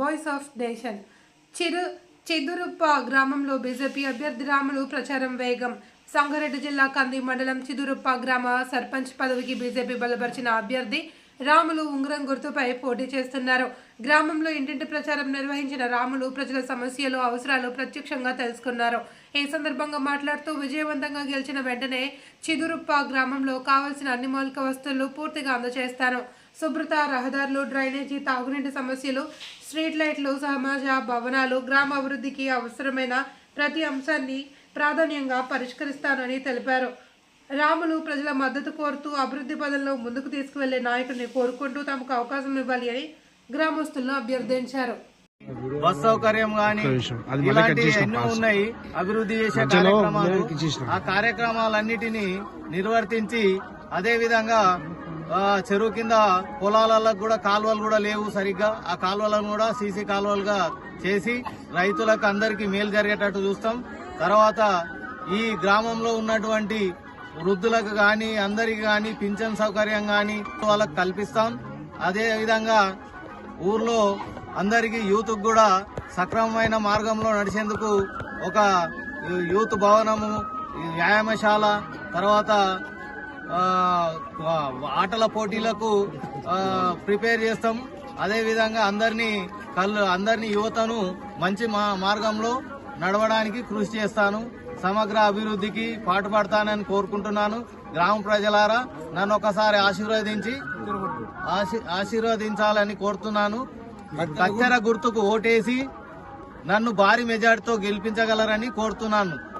Voice of nation Chiru Chiduruppa గ్రామంలో BJP అభ్యర్థి రాములు ప్రచారం వేగం. సంగారెడ్డి జిల్లా కంది మండలం చిదురుప్ప గ్రామ సర్పంచ్ పదవికి బీజేపీ బలపరిచిన అభ్యర్థి రాములు ఉంగరం గుర్తుపై పోటీ చేస్తున్నారు. గ్రామంలో ఇంటింటి ప్రచారం నిర్వహించిన రాములు ప్రజల సమస్యలు అవసరాలు ప్రత్యక్షంగా తెలుసుకున్నారు. ఈ సందర్భంగా మాట్లాడుతూ విజయవంతంగా గెలిచిన వెంటనే చిదురుప్ప గ్రామంలో కావలసిన అన్ని మౌలిక వస్తువులు పూర్తిగా అందజేస్తాను శుభ్రత రహదారులు డ్రైనేజీ తాగునీటి సమస్యలు స్ట్రీట్ లైట్లు సమాజ భవనాలు గ్రామ అభివృద్ధికి అవసరమైన ప్రతి అంశాన్ని ప్రాధాన్యంగా పరిష్కరిస్తానని తెలిపారు రాములు ప్రజల మద్దతు కోరుతూ అభివృద్ధి పదంలో ముందుకు తీసుకువెళ్ళే నాయకుడిని కోరుకుంటూ తమకు అవకాశం ఇవ్వాలి అని గ్రామస్తులను అభ్యర్థించారు బస్ సౌకర్యం గాని అది మళ్ళీ ఇలాంటి కట్ చేసిన ఎన్నో. ఉన్నాయి అభివృద్ధి చేసే కార్యక్రమాలు. ఆ కార్యక్రమాలన్నిటినీ నిర్వర్తించి అదే విధంగా ఆ, చెరువు కింద పొలాలలో కూడా కాలువలు కూడా లేవు సరిగ్గా. ఆ కాలువలను కూడా సీసీ కాలువలుగా చేసి రైతులకు అందరికీ మేలు జరిగేటట్టు చూస్తాం. తర్వాత ఈ గ్రామంలో ఉన్నటువంటి వృద్ధులకు కానీ అందరికి కానీ పింఛన్ సౌకర్యం కానీ వాళ్ళకు కల్పిస్తాం. అదే విధంగా ఊర్లో అందరికీ యూత్ కూడా సక్రమమైన మార్గంలో నడిచేందుకు ఒక యూత్ భవనము వ్యాయామశాల తర్వాత ఆటల పోటీలకు ప్రిపేర్ చేస్తాం. అదే విధంగా అందరినీ కళ్ళు అందరినీ యువతను మంచి మా- మార్గంలో నడవడానికి కృషి చేస్తాను. సమగ్ర అభివృద్ధికి పాటుపడతానని కోరుకుంటున్నాను. గ్రామ ప్రజలారా నన్ను ఒకసారి ఆశీర్వదించి ఆశీ- ఆశీర్వదించాలని కోరుతున్నాను. కత్తెర గుర్తుకు ఓటేసి నన్ను భారీ మెజార్టీతో గెలిపించగలరని కోరుతున్నాను.